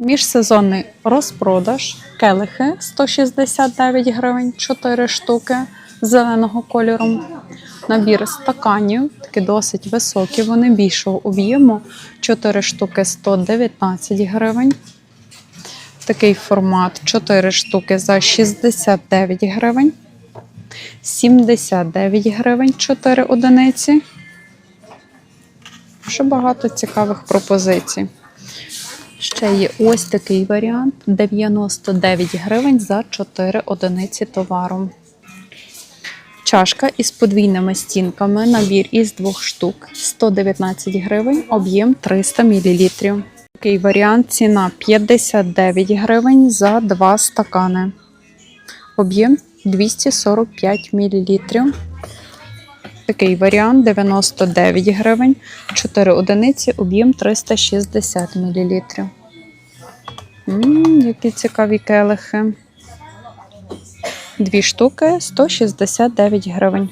Міжсезонний розпродаж, келихи 169 гривень, 4 штуки зеленого кольору. Набір стаканів, такі досить високі, вони більшого об'єму. 4 штуки 119 гривень. Такий формат 4 штуки за 69 гривень. 79 гривень 4 одиниці. Ще багато цікавих пропозицій. Ще є ось такий варіант: 99 гривень за 4 одиниці товару. Чашка із подвійними стінками, набір із двох штук 119 гривень, об'єм 300 мл. Такий варіант ціна 59 гривень за 2 стакани. Об'єм 245 мл. Такий варіант 99 гривень, 4 одиниці, об'єм 360 мл. Які цікаві келихи. Дві штуки 169 гривень.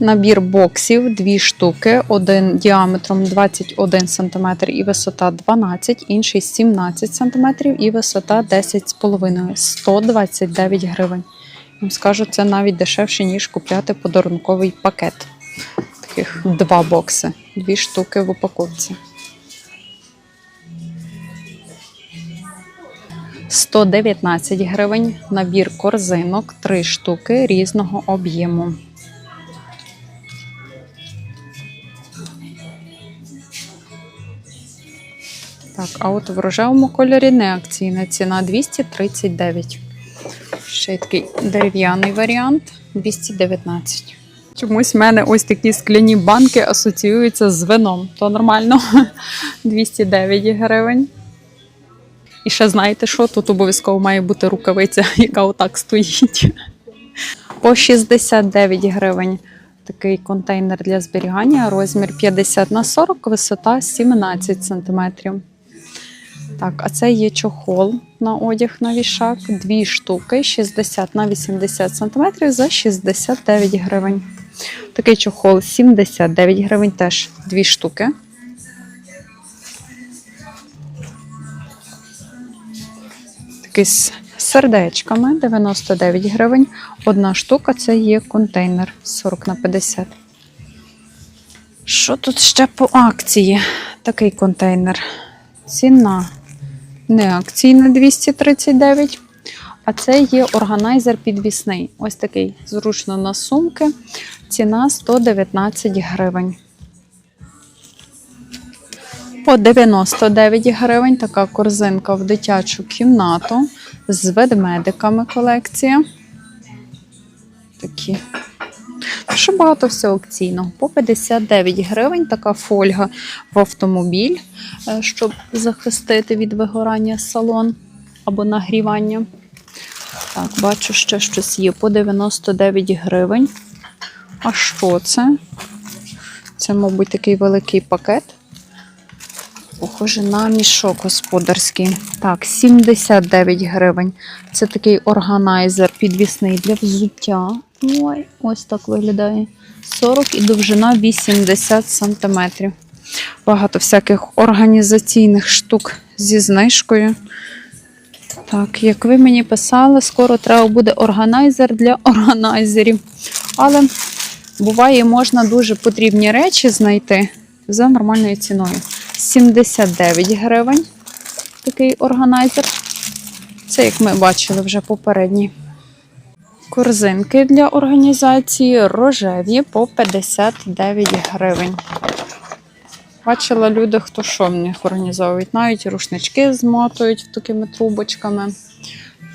Набір боксів, дві штуки, один діаметром 21 см і висота 12, інший 17 см і висота 10,5 129 гривень. Скажу, це навіть дешевше, ніж купляти подарунковий пакет. Таких два бокси, дві штуки в упаковці. 119 гривень набір корзинок, 3 штуки різного об'єму. Так, а от в рожевому кольорі не акційна ціна 239. Ще й такий дерев'яний варіант 219. Чомусь в мене ось такі скляні банки асоціюються з вином. То нормально 209 гривень. І ще знаєте що? Тут обов'язково має бути рукавиця, яка отак стоїть. По 69 гривень такий контейнер для зберігання, розмір 50 на 40, висота 17 см. Так, а це є чохол на одяг на вішак. Дві штуки 60 на 80 см за 69 гривень. Такий чохол 79 гривень, теж дві штуки. Такий з сердечками 99 гривень. Одна штука це є контейнер 40 на 50. Що тут ще по акції? Такий контейнер. Ціна не акційна 239. А це є органайзер підвісний. Ось такий зручно на сумки. Ціна 119 гривень. По 99 гривень така корзинка в дитячу кімнату з ведмедиками колекція. Такі. Що багато всього акційного. По 59 гривень така фольга в автомобіль, е, щоб захистити від вигорання салон або нагрівання. Так, бачу, ще щось є по 99 гривень. А що це? Це, мабуть, такий великий пакет. Похоже на мішок господарський. Так, 79 гривень. Це такий органайзер підвісний для взуття. Ой, ось так виглядає. 40 і довжина 80 сантиметрів. Багато всяких організаційних штук зі знижкою. Так, як ви мені писали, скоро треба буде органайзер для органайзерів. Але буває, можна дуже потрібні речі знайти за нормальною ціною. 79 гривень такий органайзер. Це, як ми бачили вже попередній. Корзинки для організації рожеві по 59 гривень. Бачила люди, хто що в них організовують. Навіть рушнички змотують такими трубочками.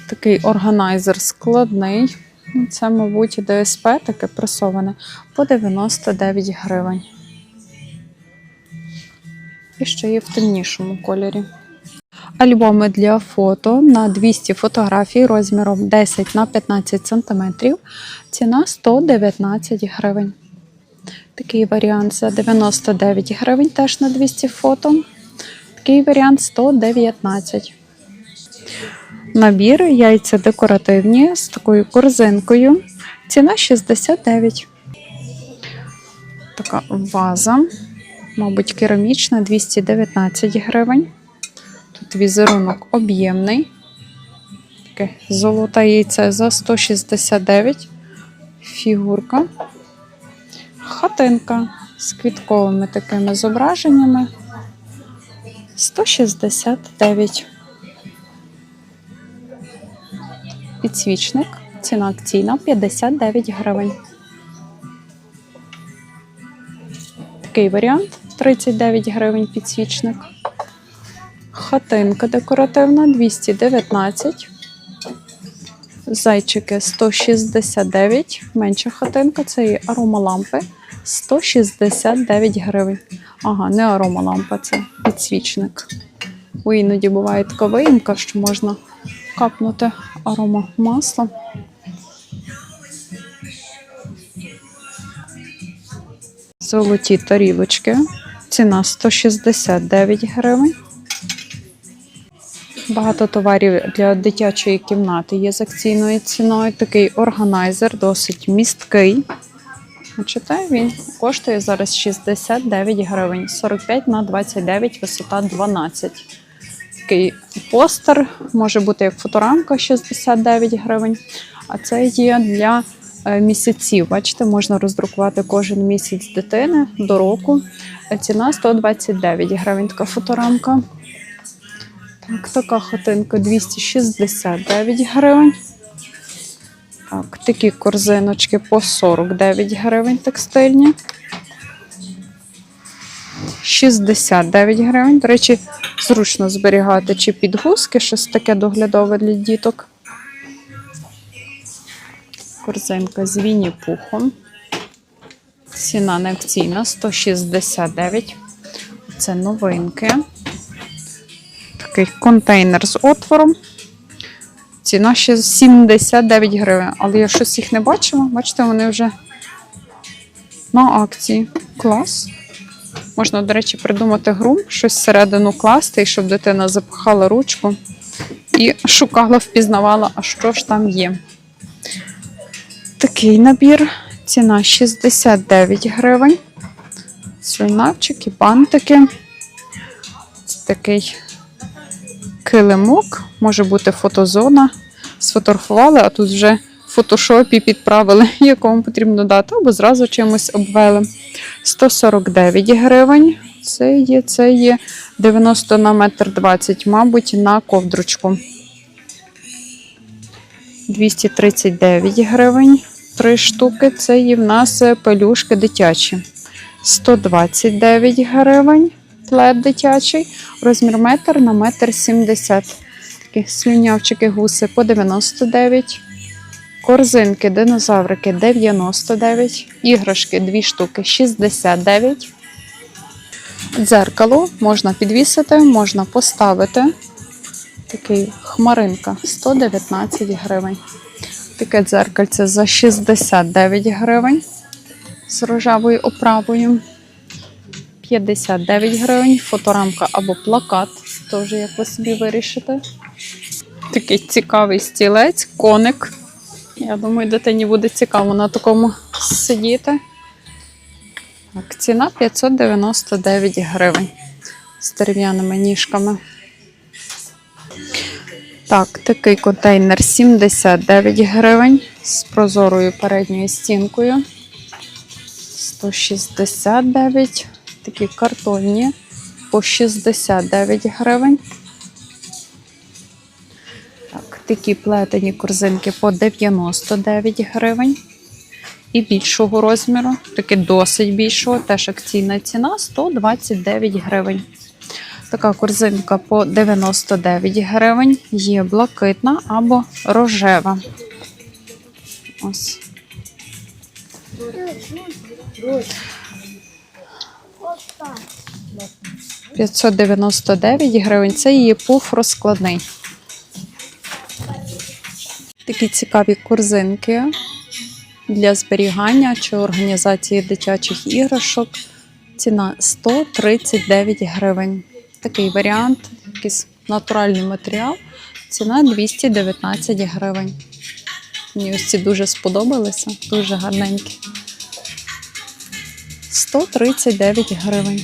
Такий органайзер складний. Це, мабуть, ДСП таке пресоване по 99 гривень. І ще є в темнішому кольорі. Альбоми для фото на 200 фотографій розміром 10 на 15 см. Ціна 119 гривень. Такий варіант за 99 гривень теж на 200 фото. Такий варіант 119. Набір яйця декоративні з такою корзинкою. Ціна 69. Така ваза, мабуть, керамічна 219 гривень. Тут візерунок об'ємний. Таке золоте яйце за 169. Фігурка. Хатинка з квітковими такими зображеннями. 169. Підсвічник. Ціна акційна 59 гривень. Такий варіант 39 гривень підсвічник. Хатинка декоративна 219. Зайчики 169. Менша хатинка це і аромалампи 169 гривень. Ага, не аромалампа, це підсвічник. Бо іноді буває така виїмка, що можна капнути аромамасло. Золоті тарілочки. Ціна 169 гривень. Багато товарів для дитячої кімнати є з акційною ціною. Такий органайзер, досить місткий. Бачите, він коштує зараз 69 гривень, 45 на 29, висота 12. Такий постер, може бути як фоторамка 69 гривень. А це є для е, місяців. Бачите, можна роздрукувати кожен місяць дитини до року. Ціна 129 гривень. Така фоторамка. Так, така хатинка 269 гривень. Так, такі корзиночки по 49 гривень текстильні. 69 гривень. До речі, зручно зберігати чи підгузки, щось таке доглядове для діток. Корзинка з віні пухом. Ціна не акційна 169. Це новинки. Такий контейнер з отвором. Ціна ще 79 гривень. Але я щось їх не бачила. Бачите, вони вже на акції. Клас. Можна, до речі, придумати гру, щось всередину класти, щоб дитина запахала ручку і шукала, впізнавала, а що ж там є. Такий набір. Ціна 69 гривень. Слюнавчики, бантики. Такий килимок, може бути фотозона. Сфотографували, а тут вже в фотошопі підправили, якому потрібно дати, або зразу чимось обвели. 149 гривень. Це є, це є 90 на метр 20, мабуть, на ковдручку. 239 гривень. Три штуки. Це є в нас пелюшки дитячі. 129 гривень. Плед дитячий. Розмір метр на метр 70. Такі слюнявчики гуси по 99. Корзинки, динозаврики 99. Іграшки 2 штуки 69. Дзеркало можна підвісити, можна поставити. Такий хмаринка 119 гривень. Таке дзеркальце за 69 гривень з рожевою оправою. 59 гривень, фоторамка або плакат, теж як ви собі вирішите. Такий цікавий стілець, коник. Я думаю, дитині буде цікаво на такому сидіти. Так, ціна 599 гривень з дерев'яними ніжками. Так, такий контейнер 79 гривень з прозорою передньою стінкою. 169. Такі картонні по 69 гривень. Так, такі плетені корзинки по 99 гривень. І більшого розміру, таки досить більшого, теж акційна ціна 129 гривень. Така корзинка по 99 гривень. Є блакитна або рожева. Ось. 599 гривень. Це її пуф розкладний. Такі цікаві корзинки для зберігання чи організації дитячих іграшок. Ціна 139 гривень. Такий варіант, якийсь натуральний матеріал. Ціна 219 гривень. Мені ось ці дуже сподобалися, дуже гарненькі. 139 гривень.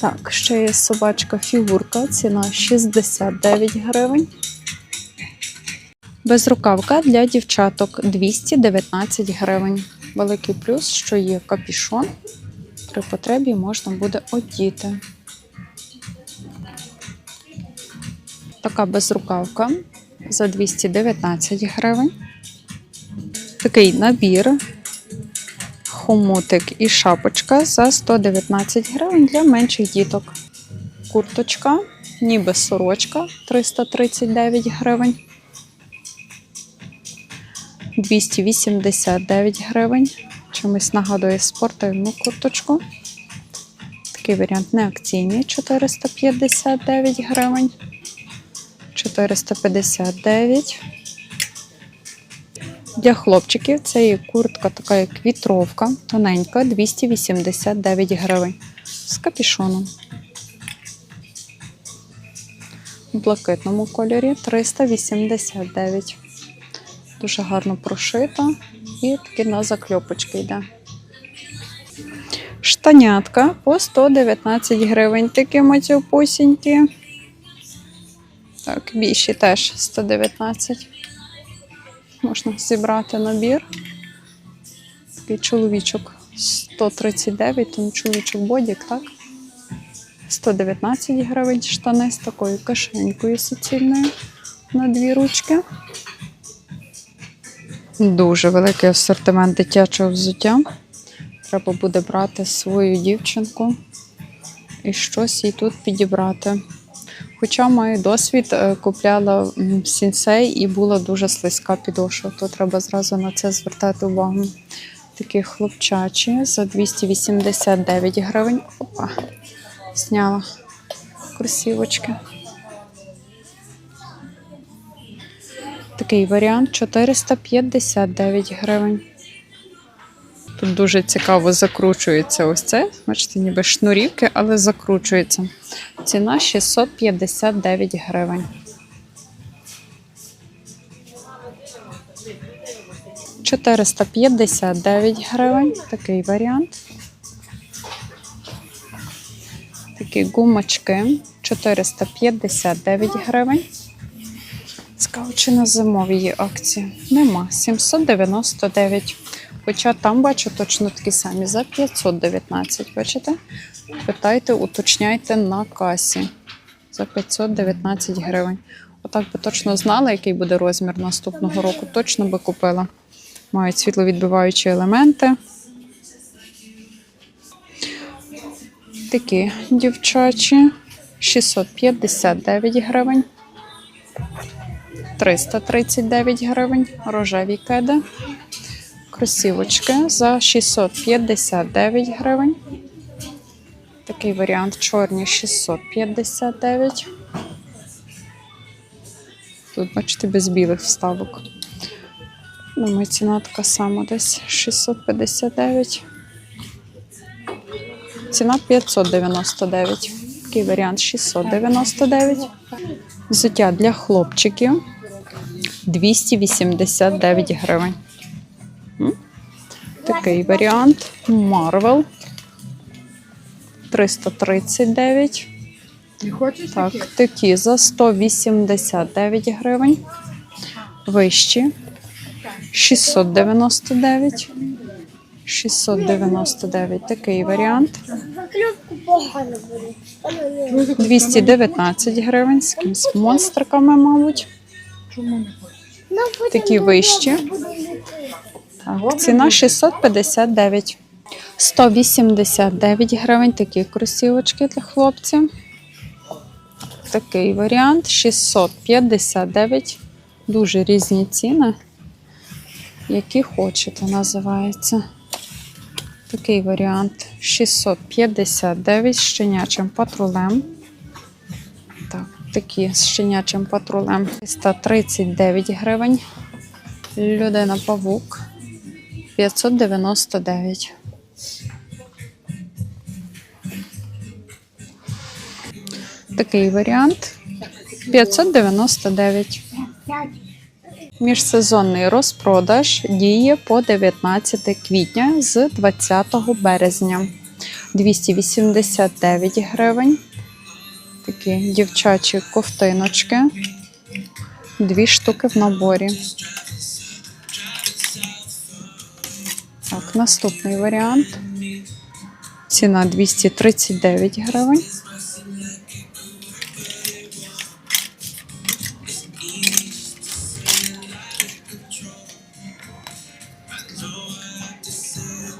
Так, ще є собачка фігурка, ціна 69 гривень. Безрукавка для дівчаток 219 гривень. Великий плюс, що є капішон. При потребі можна буде одіти. Така безрукавка за 219 гривень. Такий набір. Хомутик і шапочка за 119 гривень для менших діток. Курточка, ніби сорочка 339 гривень. 289 гривень. Чимось нагадує спортивну курточку. Такий варіант не акційний 459 гривень. 459. Для хлопчиків це є куртка така як вітровка, тоненька, 289 гривень. З капішоном. В блакитному кольорі 389. Дуже гарно прошита і таки на закльопочки йде. Штанятка по 119 гривень. Такі матюпусінькі. Так, більші теж 119. Можна зібрати набір. Такий чоловічок 139, тому чоловічок бодік, так? 119 гривень штани з такою кишенькою суцільною на дві ручки. Дуже великий асортимент дитячого взуття. Треба буде брати свою дівчинку і щось їй тут підібрати. Хоча маю досвід, е, купляла сінсей і була дуже слизька підошва, то треба зразу на це звертати увагу. Такі хлопчачі за 289 гривень. Опа, зняла кросівочки. Такий варіант 459 гривень. Тут дуже цікаво закручується ось це. Бачите, ніби шнурівки, але закручується. Ціна 659 гривень. Чотириста п'ятдесят дев'ять гривень. Такий варіант. Такі гумочки 459 гривень. Цікаво, чи на зимові є акції? Нема. 799. Хоча там бачу точно такі самі за 519. Бачите? Питайте, уточняйте на касі за 519 гривень. Отак би точно знала, який буде розмір наступного року. Точно би купила. Мають світловідбиваючі елементи. Такі дівчачі 659 гривень. 339 гривень. Рожеві кеди. Кросівочки за 659 гривень. Такий варіант чорні 659. Тут, бачите, без білих вставок. Думаю, ціна така сама десь 659. Ціна 599. Такий варіант 699. Взуття для хлопчиків 289 гривень. Такий варіант. Марвел 339. Так, такі за 189 гривень. Вищі 699. 699 такий варіант. Закльопку погано буде. 219 гривень з якимись монстриками, мабуть. Потім Такі вищі. Ціна 659. 189 гривень такі кросівочки для хлопців. Такий варіант 659. Дуже різні ціни. Які хочете, називається. Такий варіант 659 з щенячим патрулем. Так, такі з щенячим патрулем 339 гривень. Людина павук 599. Такий варіант 599. Міжсезонний розпродаж діє по 19 квітня з 20 березня. 289 гривень. Такі дівчачі ковтиночки. Дві штуки в наборі. Наступний варіант. Ціна 239 гривень.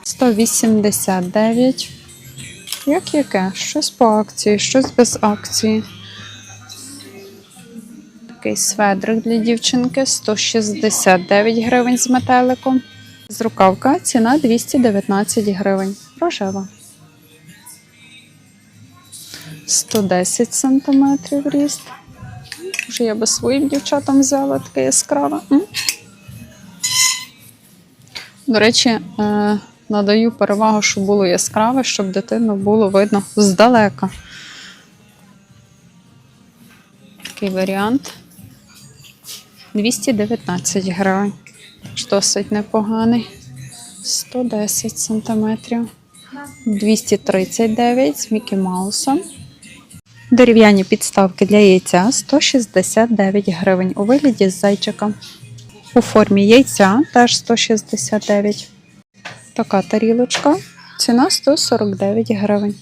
Сто вісімдесят дев'ять. Як яке? Щось по акції, щось без акції. Такий сведрик для дівчинки 169 гривень з метеликом. З рукавка ціна 219 гривень. Рожева. 110 сантиметрів ріст. Може, я би своїм дівчатам взяла таке яскраве. До речі, е, надаю перевагу, щоб було яскраве, щоб дитину було видно здалека. Такий варіант. 219 гривень. Досить непоганий. 110 сантиметрів. 239 з Мікі Маусом. Дерев'яні підставки для яйця 169 гривень у вигляді з зайчика. У формі яйця теж 169. Така тарілочка. Ціна 149 гривень.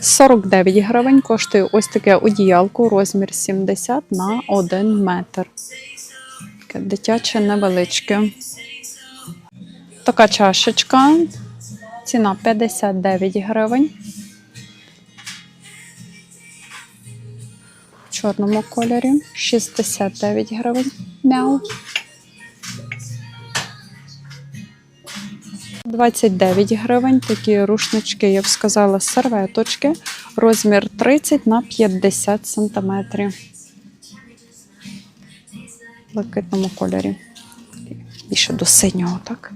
49 гривень коштує ось таке одіялко, розмір 70 на 1 метр. Таке дитяче невеличке. Така чашечка. Ціна 59 гривень. В чорному кольорі 69 гривень. Мяу. 29 гривень. Такі рушнички, я б сказала, серветочки. Розмір 30 на 50 сантиметрів. Блакитному кольорі. Більше до синього, так?